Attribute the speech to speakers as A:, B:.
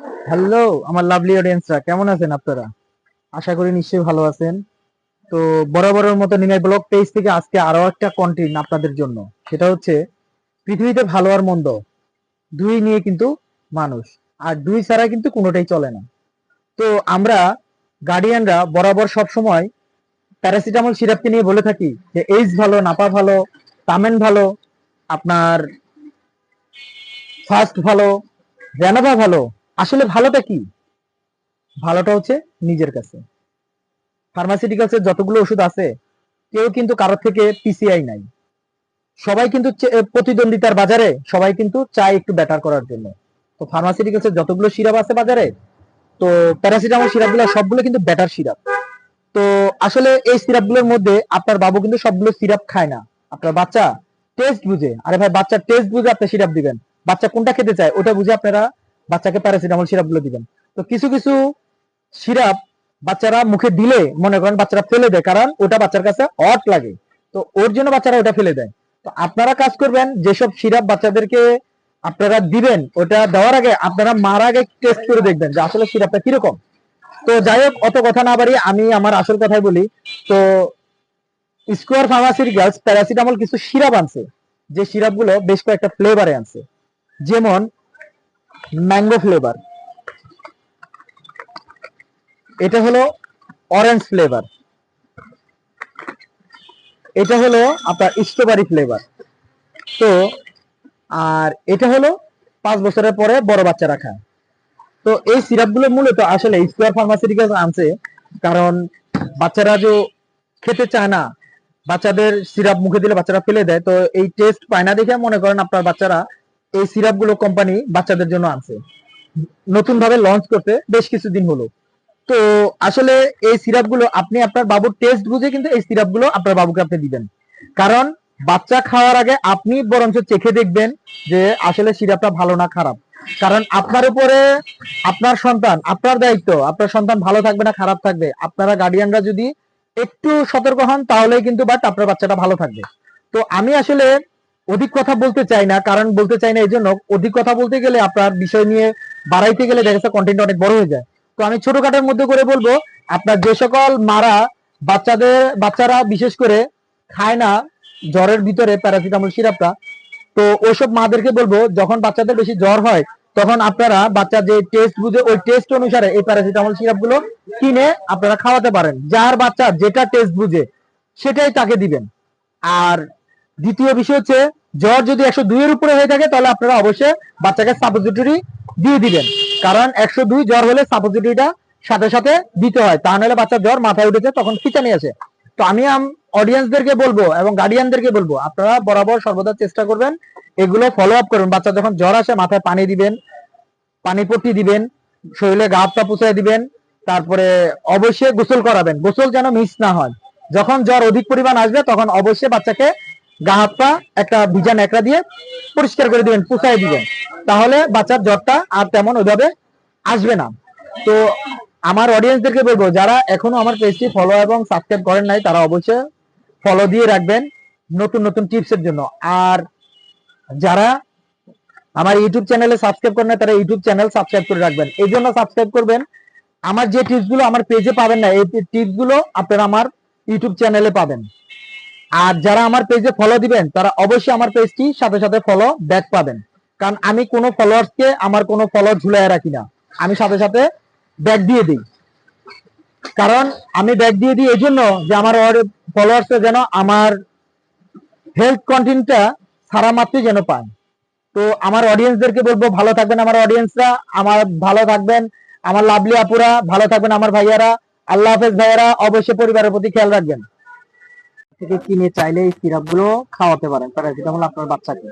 A: Hello আমার lovely অডিয়েন্সরা কেমন আছেন আপনারা? আশা করি নিশ্চয়ই ভালো আছেন। তো বরাবরের মতো নিমাই ব্লগ পেজ থেকে আজকে আরও একটা কন্টেন্ট আপনাদের জন্য। সেটা হচ্ছে, পৃথিবীতে ভালো আর মন্দ। দুই নিয়ে কিন্তু মানুষ। আর দুই ছাড়া কিন্তু কোনোটাই চলে না। তো আমরা গার্ডিয়ানরা বরাবর সব সময় প্যারাসিটামল সিরাপকে নিয়ে বলে থাকি যে এইচ ভালো নাপা ভালো তামেন ভালো, আপনার ফার্স্ট ভালো রেনোভা ভালো। আসলে ভালোটা কি? ভালোটা হচ্ছে নিজের কাছে। ফার্মাসিউটিক্যালসের যতগুলো ওষুধ আছে, কেউ কিন্তু কারোর থেকে পিসিআই নাই। সবাই কিন্তু প্রতিদ্বন্দ্বিতার বাজারে সবাই কিন্তু চায় একটু বেটার করার জন্য। তো ফার্মাসিউটিক্যালসের যতগুলো সিরাপ আছে বাজারে, তো প্যারাসিটামল সিরাপগুলো সবগুলো কিন্তু বেটার সিরাপ। তো আসলে এই সিরাপগুলোর মধ্যে আপনার বাবু কিন্তু সবগুলো সিরাপ খায় না। আপনার বাচ্চা টেস্ট বুঝে। আরে ভাই বাচ্চা টেস্ট বুঝে আপনি সিরাপ দিবেন। বাচ্চা কোনটা খেতে চায়, ওটা বুঝে আপনারা বাচ্চাকে প্যারাসিটামল সিরাপগুলো দিবেন। তো কিছু কিছু সিরাপ বাচ্চারা মুখে দিলে, মনে করেন বাচ্চারা ফেলে দেয়, কারণ ওটা বাচ্চার কাছে অট লাগে। তো ওর জন্য বাচ্চারা ওটা ফেলে দেয়। তো আপনারা কাজ করবেন, যেসব সিরাপ বাচ্চাদেরকে আপনারা দিবেন, ওটা দেওয়ার আগে আপনারা মার আগে টেস্ট করে দেখবেন যে আসলে সিরাপটা কীরকম। তো যাই হোক, অত কথা না বাড়ি আমি আমার আসল কথাই বলি। তো স্কোয়ার ফার্মাসিউটিক্যালস প্যারাসিটামল কিছু সিরাপ আনছে। যে সিরাপগুলো বেশ কয়েকটা ফ্লেভারে আনছে। যেমন ম্যাঙ্গো ফ্লেভার। এটা হলো অরেঞ্জ ফ্লেভার এটা হলো আপনার স্ট্রবেরি ফ্লেভার তো, আর এটা হলো পাঁচ বছরের পরে বড় বাচ্চারা খায়। তো, এই সিরাপগুলো মূলত আসলে স্কোয়ার ফার্মাসিউটিক্যালস আনছে, কারণ বাচ্চারা যে খেতে চায় না, বাচ্চাদের সিরাপ মুখে দিলে বাচ্চারা ফেলে দেয়। তো, এই টেস্ট পায় না দেখে মনে করেন আপনার বাচ্চারা এই সিরাপগুলো কোম্পানি বাচ্চাদের জন্য আনছে। নতুন ভাবে লঞ্চ করতে বেশ কিছুদিন হলো। তো আসলে এই সিরাপগুলো আপনি আপনার বাবুর টেস্ট বুঝে কিন্তু এই সিরাপগুলো আপনার বাবুকে আপনি দিবেন। কারণ বাচ্চা খাওয়ার আগে আপনি বরঞ্চ চেখে দেখবেন যে আসলে সিরাপটা ভালো না খারাপ। কারণ আপনার উপরে আপনার সন্তান, আপনার দায়িত্ব, আপনার সন্তান ভালো থাকবে না খারাপ থাকবে। আপনারা গার্ডিয়ানরা যদি একটু সতর্ক হন তাহলে কিন্তু বাট আপনার বাচ্চাটা ভালো থাকবে। তো আমি আসলে অধিক কথা বলতে চাই না, কারণ বলতে চাই না এই জন্য অধিক কথা বলতে গেলে আপনার বিষয় নিয়ে বাড়াইতে গেলে দেখা যাচ্ছে কন্টেন্ট অনেক বড় হয়ে যায়। তো আমি ছোটখাটোর মধ্যে করে বলব, আপনার যে সকল মারা বাচ্চাদের, বাচ্চারা বিশেষ করে খায় না জ্বরের ভিতরে প্যারাসিটামল সিরাপটা, তো ওইসব মাদেরকে বলব, যখন বাচ্চাদের বেশি জ্বর হয়, তখন আপনারা বাচ্চার যে টেস্ট বুঝে, ওই টেস্ট অনুসারে এই প্যারাসিটামল সিরাপগুলো কিনে আপনারা খাওয়াতে পারেন। যার বাচ্চা যেটা টেস্ট বুঝে, সেটাই তাকে দিবেন। আর দ্বিতীয় বিষয় হচ্ছে, জ্বর যদি একশো দুই এর উপরে হয়ে থাকে, তাহলে আপনারা অবশ্যই বাচ্চাকে সাপোজিটরি দিয়ে দিবেন। কারণ একশো দুই জ্বর হলে সাপোজিটরিটা সাথে সাথে দিতে হয়। তা নাহলে বাচ্চার জ্বর মাথায় উঠেছে, তখন খিচানি আছে তো আমি অডিয়েন্সদেরকে বলব এবং গার্ডিয়ানদেরকে বলব, আপনারা বরাবর সর্বদা চেষ্টা করবেন এগুলো ফলো আপ করুন। বাচ্চা যখন জ্বর আসে, মাথায় পানি দিবেন, পানি পট্টি দিবেন, শরীরে গা হাত পা পুষায় দিবেন, তারপরে অবশ্যই গোসল করাবেন। গোসল যেন মিস না হয়। যখন জ্বর অধিক পরিমাণ আসবে, তখন অবশ্যই বাচ্চাকে গা একটা ভিজা ন্যাকড়া দিয়ে পরিষ্কার করে দিবেন, পুষায় দিবেন। তাহলে বাচ্চার জ্বরটা আর তেমন ওইভাবে আসবে না। তো আমার অডিয়েন্সদেরকে বলব, যারা এখনও আমার পেজটি ফলো এবং সাবস্ক্রাইব করেন নাই, তারা অবশ্যই ফলো দিয়ে রাখবেন নতুন নতুন টিপসের জন্য। আর যারা আমার ইউটিউব চ্যানেলে সাবস্ক্রাইব করেন না তারা ইউটিউব চ্যানেল সাবস্ক্রাইব করে রাখবেন। এই জন্য সাবস্ক্রাইব করবেন। আমার যে টিপসগুলো আমার পেজে পাবেন না, এই টিপসগুলো আপনারা আমার ইউটিউব চ্যানেলে পাবেন। আর যারা আমার পেজে ফলো দিবেন, তারা অবশ্যই আমার পেজটি সাথে সাথে ফলো ব্যাক পাবেন। কারণ আমি কোনো ফলোয়ার্সকে আমার কোনো ফলো ঝুলাই রাখি না। আমি সাথে সাথে ব্যাক দিয়ে দিই। কারণ আমি ব্যাক দিয়ে দিই এই জন্য যে আমার ফলোয়ার্সরা যেন আমার হেলথ কন্টেন্টটা সারা মাত্রই যেন পায়। তো আমার অডিয়েন্সদেরকে বলব, ভালো থাকবেন আমার অডিয়েন্সরা আমার ভালো থাকবেন। আমার লাভলি আপুরা, ভালো থাকবেন আমার ভাইয়ারা। আল্লাহ হাফেজ ভাইয়ারা, অবশ্যই পরিবারের প্রতি খেয়াল রাখবেন। থেকে কিনে চাইলে এই সিরাপগুলো খাওয়াতে পারেন প্যারাসিটামল আপনার বাচ্চাকে।